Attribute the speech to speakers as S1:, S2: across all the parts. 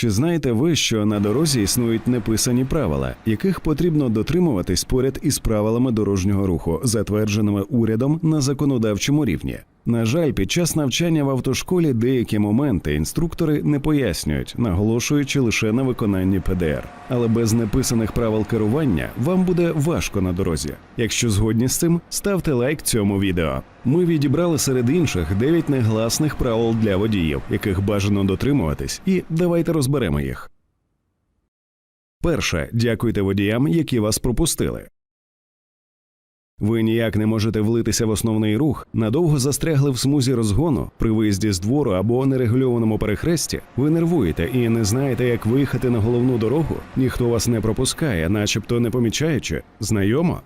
S1: Чи знаєте ви, що на дорозі існують неписані правила, яких потрібно дотримуватись поряд із правилами дорожнього руху, затвердженими урядом на законодавчому рівні? На жаль, під час навчання в автошколі деякі моменти інструктори не пояснюють, наголошуючи лише на виконанні ПДР. Але без неписаних правил керування вам буде важко на дорозі. Якщо згодні з цим, ставте лайк цьому відео. Ми відібрали серед інших 9 негласних правил для водіїв, яких бажано дотримуватись, і давайте розберемо їх. Перше, дякуйте водіям, які вас пропустили. Ви ніяк не можете влитися в основний рух, надовго застрягли в смузі розгону при виїзді з двору або нерегульованому перехресті. Ви нервуєте і не знаєте, як виїхати на головну дорогу. Ніхто вас не пропускає, начебто не помічаючи. Знайомо?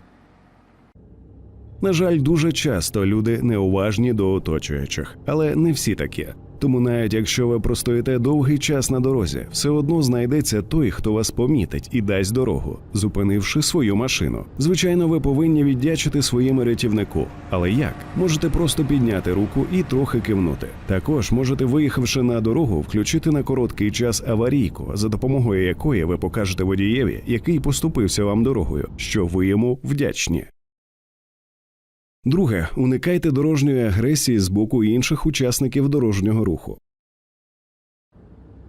S1: На жаль, дуже часто люди неуважні до оточуючих, але не всі такі. Тому навіть якщо ви простоїте довгий час на дорозі, все одно знайдеться той, хто вас помітить і дасть дорогу, зупинивши свою машину. Звичайно, ви повинні віддячити своєму рятівнику. Але як? Можете просто підняти руку і трохи кивнути. Також можете, виїхавши на дорогу, включити на короткий час аварійку, за допомогою якої ви покажете водієві, який поступився вам дорогою, що ви йому вдячні. Друге, уникайте дорожньої агресії з боку інших учасників дорожнього руху.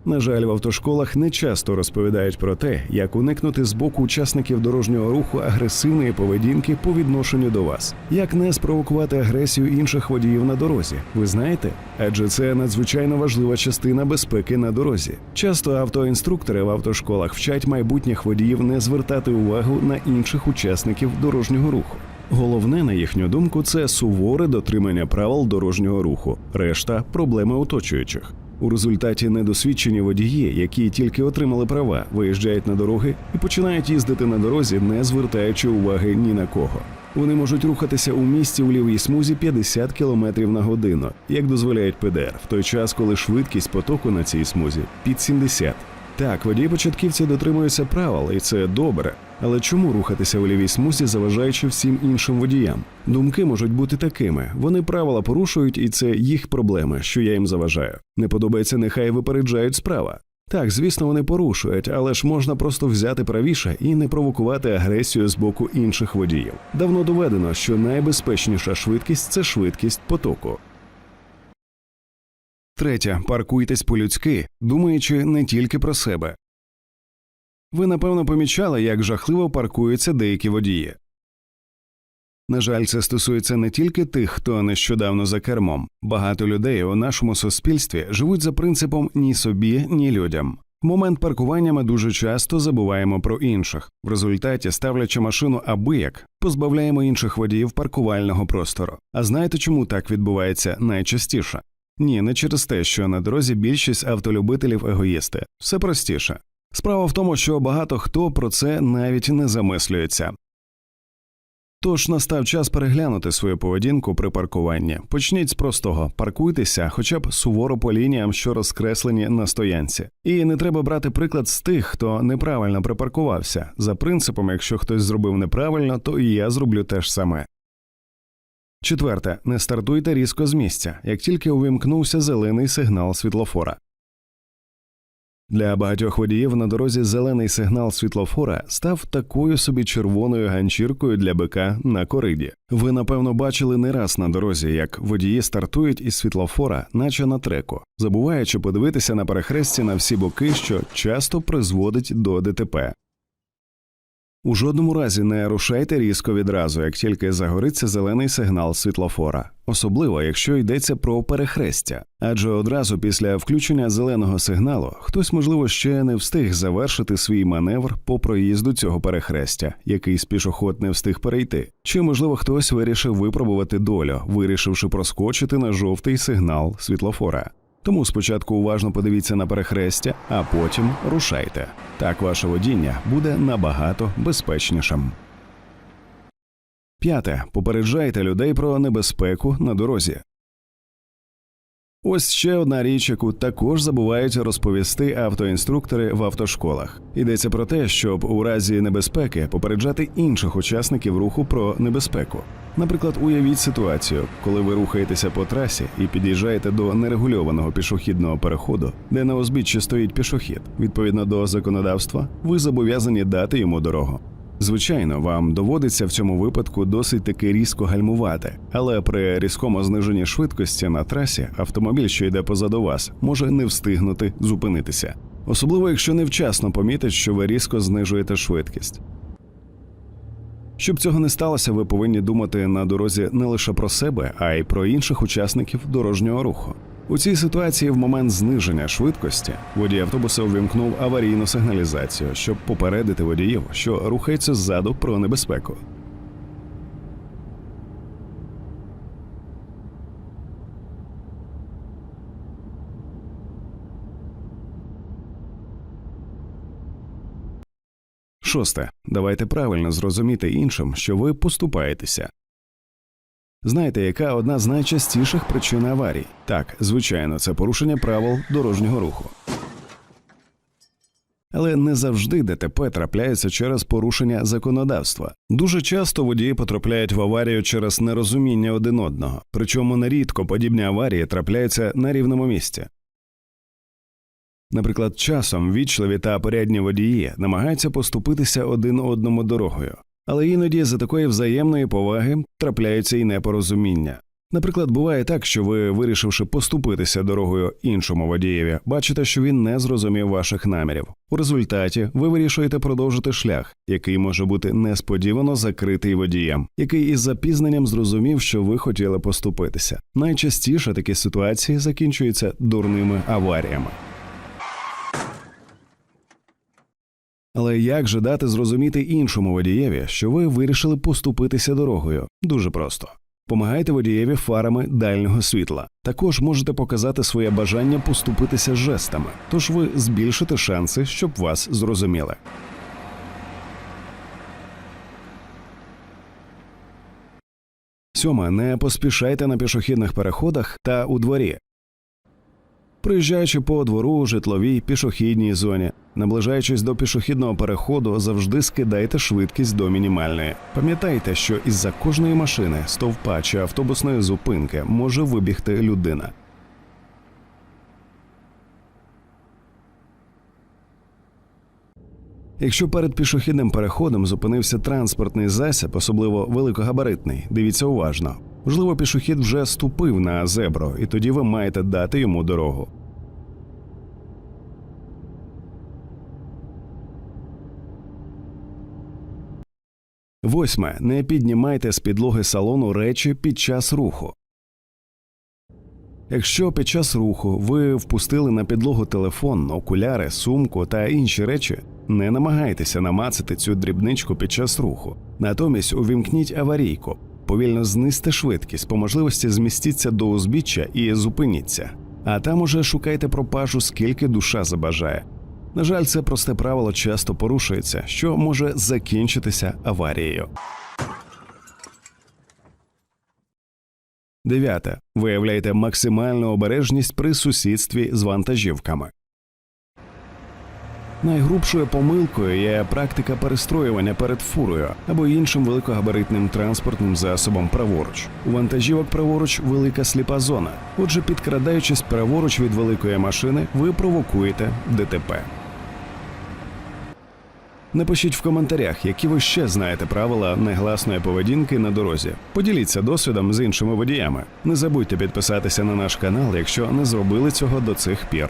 S1: На жаль, в автошколах не часто розповідають про те, як уникнути з боку учасників дорожнього руху агресивної поведінки по відношенню до вас, як не спровокувати агресію інших водіїв на дорозі. Ви знаєте? Адже це надзвичайно важлива частина безпеки на дорозі. Часто автоінструктори в автошколах вчать майбутніх водіїв не звертати увагу на інших учасників дорожнього руху. Головне, на їхню думку, це суворе дотримання правил дорожнього руху, решта проблеми оточуючих. У результаті недосвідчені водії, які тільки отримали права, виїжджають на дороги і починають їздити на дорозі, не звертаючи уваги ні на кого. Вони можуть рухатися у місті у лівій смузі 50 км на годину, як дозволяють ПДР, в той час, коли швидкість потоку на цій смузі під 70. Так, водії початківці дотримуються правил, і це добре. Але чому рухатися у лівій смузі, заважаючи всім іншим водіям? Думки можуть бути такими: вони правила порушують, і це їх проблеми, що я їм заважаю. Не подобається, нехай випереджають справа. Так, звісно, вони порушують, але ж можна просто взяти правіше і не провокувати агресію з боку інших водіїв. Давно доведено, що найбезпечніша швидкість це швидкість потоку. Третє. Паркуйтесь по-людськи, думаючи не тільки про себе. Ви напевно помічали, як жахливо паркуються деякі водії. На жаль, це стосується не тільки тих, хто нещодавно за кермом. Багато людей у нашому суспільстві живуть за принципом ні собі, ні людям. В момент паркування ми дуже часто забуваємо про інших. В результаті, ставлячи машину абияк, позбавляємо інших водіїв паркувального простору. А знаєте, чому так відбувається найчастіше? Ні, не через те, що на дорозі більшість автолюбителів егоїсти. Все простіше. Справа в тому, що багато хто про це навіть не замислюється. Тож настав час переглянути свою поведінку при паркуванні. Почніть з простого паркуйтеся, хоча б суворо по лініям, що розкреслені на стоянці. І не треба брати приклад з тих, хто неправильно припаркувався. За принципом, якщо хтось зробив неправильно, то і я зроблю те ж саме. Четверте, не стартуйте різко з місця, як тільки увімкнувся зелений сигнал світлофора. Для багатьох водіїв на дорозі зелений сигнал світлофора став такою собі червоною ганчіркою для бика на кориді. Ви напевно бачили не раз на дорозі, як водії стартують із світлофора, наче на треку, забуваючи подивитися на перехресті на всі боки, що часто призводить до ДТП. У жодному разі не рушайте різко відразу, як тільки загориться зелений сигнал світлофора, особливо якщо йдеться про перехрестя. Адже одразу після включення зеленого сигналу хтось, можливо, ще не встиг завершити свій маневр по проїзду цього перехрестя, який пішоход не встиг перейти. Чи можливо хтось вирішив випробувати долю, вирішивши проскочити на жовтий сигнал світлофора. Тому спочатку уважно подивіться на перехрестя, а потім рушайте. Так ваше водіння буде набагато безпечнішим. П'яте. Попереджайте людей про небезпеку на дорозі. Ось ще одна річ, яку також забувають розповісти автоінструктори в автошколах. Йдеться про те, щоб у разі небезпеки попереджати інших учасників руху про небезпеку. Наприклад, уявіть ситуацію, коли ви рухаєтеся по трасі і під'їжджаєте до нерегульованого пішохідного переходу, де на узбіччі стоїть пішохід. Відповідно до законодавства, ви зобов'язані дати йому дорогу. Звичайно, вам доводиться в цьому випадку досить таки різко гальмувати, але при різкому зниженні швидкості на трасі автомобіль, що йде позаду вас, може не встигнути зупинитися. Особливо, якщо невчасно помітить, що ви різко знижуєте швидкість. Щоб цього не сталося, ви повинні думати на дорозі не лише про себе, а й про інших учасників дорожнього руху. У цій ситуації, в момент зниження швидкості, водій автобуса увімкнув аварійну сигналізацію, щоб попередити водіїв, що рухається ззаду про небезпеку. Шосте. Давайте правильно зрозуміти іншим, що ви поступаєтеся. Знаєте, яка одна з найчастіших причин аварій? Так, звичайно, це порушення правил дорожнього руху. Але не завжди ДТП трапляється через порушення законодавства. Дуже часто водії потрапляють в аварію через нерозуміння один одного, причому нерідко подібні аварії трапляються на рівному місці. Наприклад, часом вічливі та порядні водії намагаються поступитися один одному дорогою, але іноді за такої взаємної поваги трапляються і непорозуміння. Наприклад, буває так, що ви, вирішивши поступитися дорогою іншому водієві, бачите, що він не зрозумів ваших намірів. У результаті ви вирішуєте продовжити шлях, який може бути несподівано закритий водієм, який із запізненням зрозумів, що ви хотіли поступитися. Найчастіше такі ситуації закінчуються дурними аваріями. Але як же дати зрозуміти іншому водієві, що ви вирішили поступитися дорогою? Дуже просто. Помагайте водієві фарами дальнього світла. Також можете показати своє бажання поступитися жестами, тож ви збільшите шанси, щоб вас зрозуміли. Сьоме. Не поспішайте на пішохідних переходах та у дворі. Приїжджаючи по двору, житловій, пішохідній зоні, наближаючись до пішохідного переходу, завжди скидайте швидкість до мінімальної. Пам'ятайте, що із-за кожної машини, стовпа чи автобусної зупинки може вибігти людина. Якщо перед пішохідним переходом зупинився транспортний засіб, особливо великогабаритний, дивіться уважно. Можливо, пішохід вже ступив на зебру, і тоді ви маєте дати йому дорогу. Восьме. Не піднімайте з підлоги салону речі під час руху. Якщо під час руху ви впустили на підлогу телефон, окуляри, сумку та інші речі, не намагайтеся намацати цю дрібничку під час руху. Натомість увімкніть аварійку, повільно знизьте швидкість, по можливості змістіться до узбіччя і зупиніться. А там уже шукайте пропажу, скільки душа забажає. На жаль, це просте правило часто порушується, що може закінчитися аварією. Дев'яте. Виявляйте максимальну обережність при сусідстві з вантажівками. Найгрубшою помилкою є практика перестроювання перед фурою або іншим великогабаритним транспортним засобом праворуч. У вантажівок праворуч велика сліпа зона. Отже, підкрадаючись праворуч від великої машини, ви провокуєте ДТП. Напишіть в коментарях, які ви ще знаєте правила негласної поведінки на дорозі. Поділіться досвідом з іншими водіями. Не забудьте підписатися на наш канал, якщо не зробили цього до цих пір.